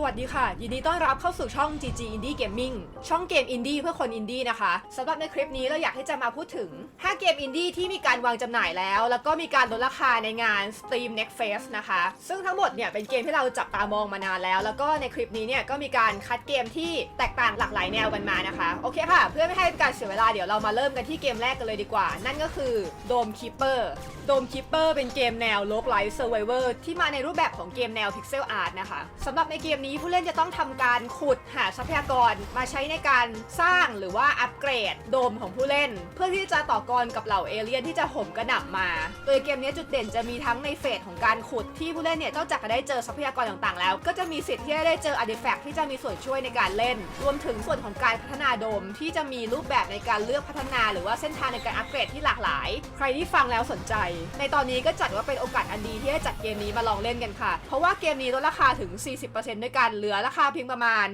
สวัสดีค่ะ ยินดีต้อนรับเข้าสู่ช่อง GG Indie Gaming ช่องเกมอินดี้เพื่อคนอินดี้นะคะสำหรับในคลิปนี้เราอยากที่จะมาพูดถึง 5 เกมอินดี้ที่มีการวางจำหน่ายแล้ว แล้วก็มีการลดราคาในงาน Steam Next Fest นะคะ ซึ่งทั้งหมดเนี่ยเป็นเกมที่เราจับตามองมานานแล้ว แล้วก็ในคลิปนี้เนี่ยก็มีการคัดเกมที่แตกต่างหลากหลายแนวกันมานะคะโอเคค่ะ เพื่อไม่ให้การเสียเวลาเดี๋ยวเรามาเริ่มกันที่เกมแรกกันเลยดีกว่า นั่นก็คือ Dome Keeper Dome Keeper เป็นเกมแนว Roguelike Survivor ที่มาในรูปแบบของเกมแนว Pixel Art นะคะสำหรับในเกมนี้ผู้เล่นจะต้องทำการขุดหาทรัพยากรมาใช้ในการสร้างหรือว่าอัปเกรดโดมของผู้เล่น เพื่อที่จะต่อกรกับเหล่าเอเลี่ยนที่จะห่มกระหน่ำมา โดยเกมนี้จุดเด่นจะมีทั้งในเฟสของการขุดที่ผู้เล่นเนี่ยนอกจากจะได้เจอทรัพยากรต่างๆ แล้ว ก็จะมีสิทธิ์ที่จะได้เจออาร์ติแฟกต์ที่จะมีส่วนช่วยในการเล่น รวมถึงส่วนของการพัฒนาโดมที่จะมีรูปแบบในการเลือกพัฒนา หรือว่าเส้นทางในการอัปเกรดที่หลากหลาย ใครที่ฟังแล้วสนใจ ในตอนนี้ก็จัดว่าเป็นโอกาสอันดีที่จะจัดเกมนี้มาลองเล่นกันค่ะ เพราะว่าเกมนี้ลดราคาถึง 40%ด้วยกันเหลือราคาเพียงประมาณ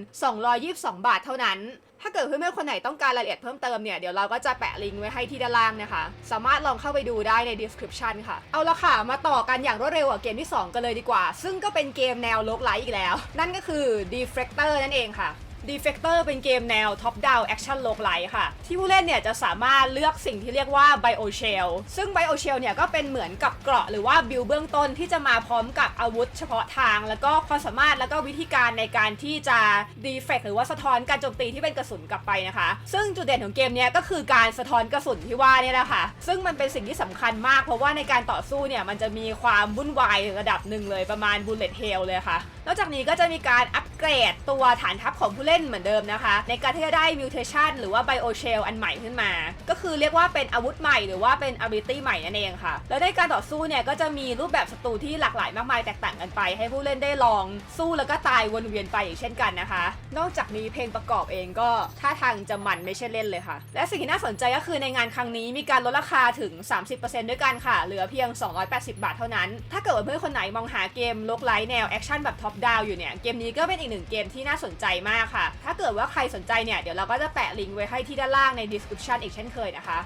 222 บาทเท่านั้น ถ้าเกิดเพื่อนๆคนไหนต้องการรายละเอียดเพิ่มเติมเนี่ย เดี๋ยวเราก็จะแปะลิงก์ไว้ให้ที่ด้านล่างนะคะ สามารถลองเข้าไปดูได้ใน description ค่ะ เอาละค่ะ มาต่อกันอย่างรวดเร็วกับเกมที่ 2 กันเลยดีกว่า ซึ่งก็เป็นเกมแนวโลกไลท์อีกแล้ว นั่นก็คือ Deflector นั่นเองค่ะ Defector เป็นเกมแนว Top Down Action Roguelike ค่ะ ที่ผู้เล่นเนี่ยจะสามารถเลือกสิ่งที่เรียกว่า Bio Shell ซึ่ง Bio Shell เนี่ยก็เป็นเหมือนกับเกราะหรือว่าบิลเบื้องต้นที่จะมาพร้อมกับอาวุธเฉพาะทาง แล้วก็ความสามารถแล้วก็วิธีการในการที่จะ defect หรือว่าสะท้อนการโจมตีที่เป็นกระสุนกลับไปนะคะ ซึ่งจุดเด่นของเกมเนี้ยก็คือการสะท้อนกระสุนที่ว่าเนี่ยแหละค่ะ ซึ่งมันเป็นสิ่งที่สำคัญมาก เพราะว่าในการต่อสู้เนี่ยมันจะมีความวุ่นวายระดับหนึ่งเลยประมาณ bullet hell เลยค่ะ นอกจากนี้ก็จะมีการอัปเกรดตัวฐานทัพของผู้เล่นเหมือนเดิมนะคะ ในการที่จะได้ mutation หรือว่า bio shell อันใหม่ขึ้นมา ก็คือเรียกว่าเป็นอาวุธใหม่หรือว่าเป็น ability ใหม่นั่นเองค่ะ แล้วในการต่อสู้เนี่ยก็จะมีรูปแบบศัตรูที่หลากหลายมากมายแตกต่างกันไป ให้ผู้เล่นได้ลองสู้แล้วก็ตายวนเวียนไปอย่างเช่นกันนะคะ นอกจากนี้เพลงประกอบเองก็ท่าทางจะมันไม่ใช่เล่นเลยค่ะ และสิ่งที่น่าสนใจก็คือในงานครั้งนี้มีการลดราคาถึง 30%ด้วยกันค่ะ เหลือเพียง 280 บาทเท่านั้น ถ้าเกิดว่าเพื่อนคนไหนมองหาเกมลกไลท์แนวแอคชั่นแบบท็อปดาวอยู่เนี่ยเกมนี้ก็เป็นอีกหนึ่งเกมที่น่าสนใจมากค่ะ ถ้าเกิดว่าใครสนใจเนี่ย เดี๋ยวเราก็จะแปะลิงก์ไว้ให้ที่ด้านล่างใน description อีกเช่นเคยนะคะ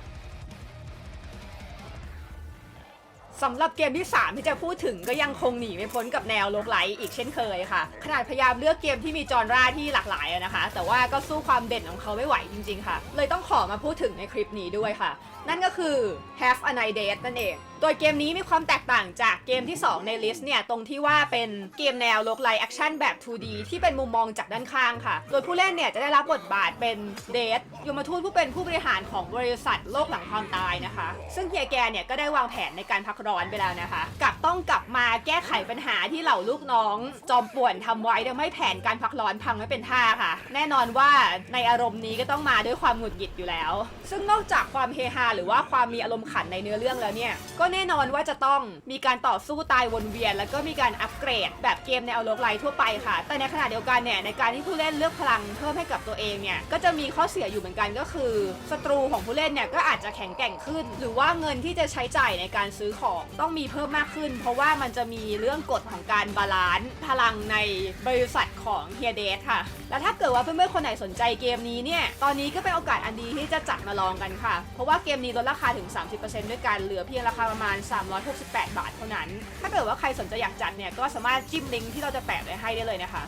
สำหรับเกมที่ 3 ที่จะพูดถึงก็ยังคงหนีไม่พ้นกับแนวโลกไลท์อีกเช่นเคยค่ะ ขนาดพยายามเลือกเกมที่มีจอนราที่หลากหลายนะคะ แต่ว่าก็สู้ความเด่นของเขาไม่ไหวจริง ๆ ค่ะ เลยต้องขอมาพูดถึงในคลิปนี้ด้วยค่ะ นั่นก็คือ Have a Night Date นั่นเอง โดยเกมนี้มีความแตกต่างจากเกมที่ 2 ในลิสต์เนี่ย ตรงที่ว่าเป็นเกมแนวโลกไลท์แอคชั่นแบบ 2D ที่เป็นมุมมองจากด้านข้างค่ะ โดยผู้เล่นเนี่ย จะได้รับบทบาทเป็นเดทยมทูตผู้เป็นผู้บริหารของบริษัทโลกหลังความตายนะคะ ซึ่งเฮียแกเนี่ย ก็ได้วางแผนในการพักร้อนไปแล้วนะคะ กับต้องกลับมาแก้ไขปัญหาที่เหล่าลูกน้อง จอมป่วนทำไว้ทำให้แผนการพักร้อนพังไม่เป็นท่าค่ะ แน่นอนว่าในอารมณ์นี้ก็ต้องมาด้วยความหงุดหงิดอยู่แล้ว ซึ่งนอกจากความเฮฮาหรือว่าความมีอารมณ์ขันในเนื้อเรื่องแล้วเนี่ยก็แน่นอนว่าจะต้องมีการต่อสู้ตายวนเวียน แล้วก็มีการอัปเกรด แบบเกมในอโลกไลท์ทั่วไปค่ะ แต่ในขณะเดียวกันเนี่ยในการที่ผู้เล่นเลือกพลังเพิ่มให้กับตัวเองเนี่ยก็จะมีข้อเสียอยู่เหมือนกันก็คือศัตรูของผู้เล่นเนี่ยก็อาจจะแข็งแกร่งขึ้น หรือว่าเงินที่จะใช้จ่ายในการซื้อของต้องมีเพิ่มมากขึ้น เพราะว่ามันจะมีเรื่องกฎของการบาลานซ์พลังในบริษัทของเฮียเดสค่ะ แล้วถ้าเกิดว่าเพื่อนๆคนไหนสนใจเกมนี้เนี่ยตอนนี้ก็เป็นโอกาสอันดีที่จะจัดมาลองกันค่ะ เพราะว่าเกมนี้ลดราคาถึง 30%ด้วยกันเหลือเพียงราคาประมาณ 368 บาทเท่านั้น ถ้าเกิดว่าใครสนใจอยากจัดเนี่ยก็สามารถจิ้มลิงก์ที่เราจะแปะไว้ให้ได้เลยนะคะ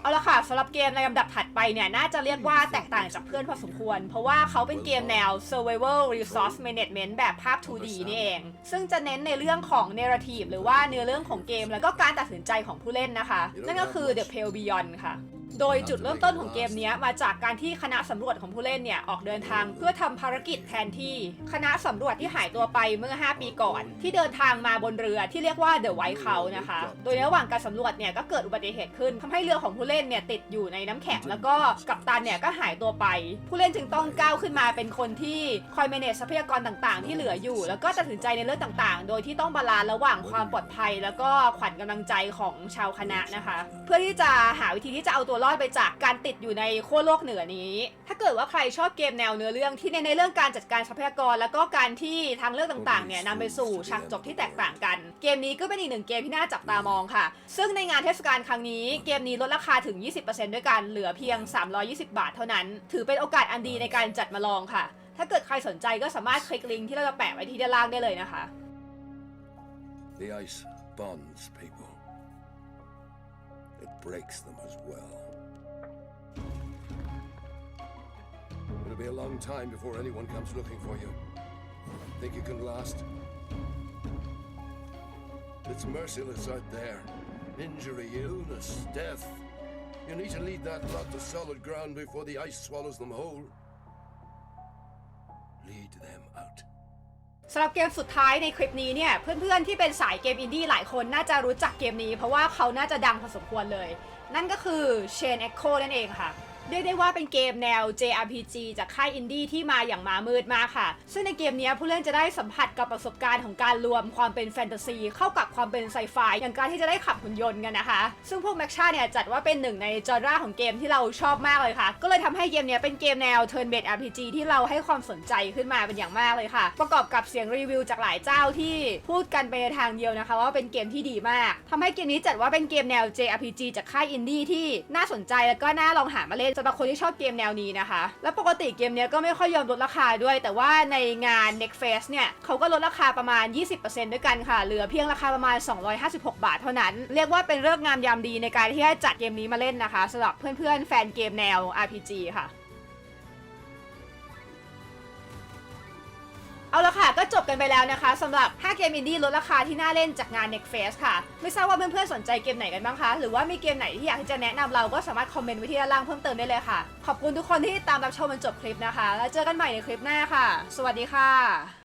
เอาละค่ะสำหรับเกมในลำดับถัดไปเนี่ย น่าจะเรียกว่าแตกต่างจากเพื่อนพอสมควร เพราะว่าเขาเป็นเกมแนว survival resource management แบบภาพ 2D นี่เอง ซึ่งจะเน้นในเรื่องของ narrative หรือว่าเนื้อเรื่องของเกมแล้วก็การตัดสินใจของผู้เล่นนะคะ นั่นก็คือ The Pale Beyond ค่ะ โดยจุดเริ่มต้นของเกมนี้มาจากการที่คณะสำรวจของผู้เล่นเนี่ยออกเดินทางเพื่อทำภารกิจแทนที่ คณะสำรวจที่หายตัวไปเมื่อ 5 ปีก่อน ที่เดินทางมาบนเรือที่เรียกว่า The White c o w นะคะ โดยระหว่างการสำรวจเนี่ยก็เกิดอุบัติเหตุขึ้นทำให้เรือของผู้เล่นเนี่ยติดอยู่ในน้ำแข็งแล้วก็กัปตันเนี่ยก็หายตัวไป ผู้เล่นจึงต้องก้าวขึ้นมาเป็นคนที่คอย manage ทรัพยากรต่างๆ ที่เหลืออยู่ แล้วก็ตัดสินใจในเรื่องต่างๆ โดยที่ต้องบาลานซ์ระหว่างความปลอดภัย แล้วก็ขวัญกำลังใจของชาวคณะนะคะ เพื่อที่จะหาวิธีที่จะเอาตัวรอดไปจากการติดอยู่ในขั้วโลกเหนือนี้ ถ้าเกิดว่าใครชอบเกมแนวเนื้อเรื่องที่ในในเรื่องการจัดการทรัพยากร แล้วก็การที่ทางเลือกต่างๆเนี่ยนำไปสู่ฉากจบที่แตกต่างกัน เกมนี้ก็เป็นอีกหนึ่งเกมที่น่าจับตามองค่ะ ซึ่งในงานเทศกาลครั้งนี้เกมนี้ลดราคาถึง 20%ด้วยกันเหลือเพียง 320 บาทเท่านั้น ถือเป็นโอกาสอันดีในการจัดมาลองค่ะ ถ้าเกิดใครสนใจก็สามารถคลิกลิงก์ที่เราจะแปะไว้ที่ด้านล่างได้เลยนะคะ The ice bonds people. Breaks them as well. It'll be a long time before anyone comes looking for you. Think you can last? It's merciless out there. Injury, illness, death. You need to lead that lot to solid ground before the ice swallows them whole. Lead them out. สำหรับเกมสุดท้ายในคลิปนี้เนี่ยเพื่อนๆที่เป็นสายเกมอินดี้หลายคนน่าจะรู้จักเกมนี้ เพราะว่าเขาน่าจะดังพอสมควรเลย นั่นก็คือ Chain Echo นั่นเองค่ะ เรียกได้ว่าเป็นเกมแนว JRPG จากค่ายอินดี้ที่มาอย่างมามืดมากค่ะ ซึ่งในเกมนี้ผู้เล่นจะได้สัมผัสกับประสบการณ์ของการรวมความเป็นแฟนตาซี เข้ากับความเป็นไซไฟอย่างการที่จะได้ขับหุ่นยนต์กันนะคะ ซึ่งพวกแม็กชาเนี่ยจัดว่าเป็นหนึ่งในจอราของเกมที่เราชอบมากเลยค่ะ ก็เลยทำให้เกมนี้เป็นเกมแนว Turn Based RPG ที่เราให้ความสนใจขึ้นมาเป็นอย่างมากเลยค่ะ ประกอบกับเสียงรีวิวจากหลายเจ้าที่พูดกันไปในทางเดียวนะคะ ว่าเป็นเกมที่ดีมากทำให้เกมนี้จัดว่าเป็นเกมแนว JRPG จากค่ายอินดี้ที่น่าสนใจแล้วก็น่าลองหามาเล่นสำหรับคนที่ชอบเกมแนวนี้นะคะ และปกติเกมนี้ก็ไม่ค่อยยอมลดราคาด้วย แต่ว่าในงาน Next Fest เนี่ยเขาก็ลดราคาประมาณ 20%ด้วยกันค่ะ เหลือเพียงราคาประมาณ 256 บาทเท่านั้น เรียกว่าเป็นเรื่องงามยามดีในการที่ให้จัดเกมนี้มาเล่นนะคะสำหรับเพื่อนๆแฟนเกมแนว RPG ค่ะ เอาละค่ะ ก็จบกันไปแล้วนะคะสำหรับ 5 เกมอินดี้ลดราคาที่น่าเล่นจากงาน Next Fest ค่ะ ไม่ทราบว่าเพื่อนๆสนใจเกมไหนกันบ้างคะ หรือว่ามีเกมไหนที่อยากที่จะแนะนำเราก็สามารถคอมเมนต์ไว้ที่ด้านล่างเพิ่มเติมได้เลยค่ะ ขอบคุณทุกคนที่ตามรับชมจนจบคลิปนะคะ แล้วเจอกันใหม่ในคลิปหน้าค่ะ สวัสดีค่ะ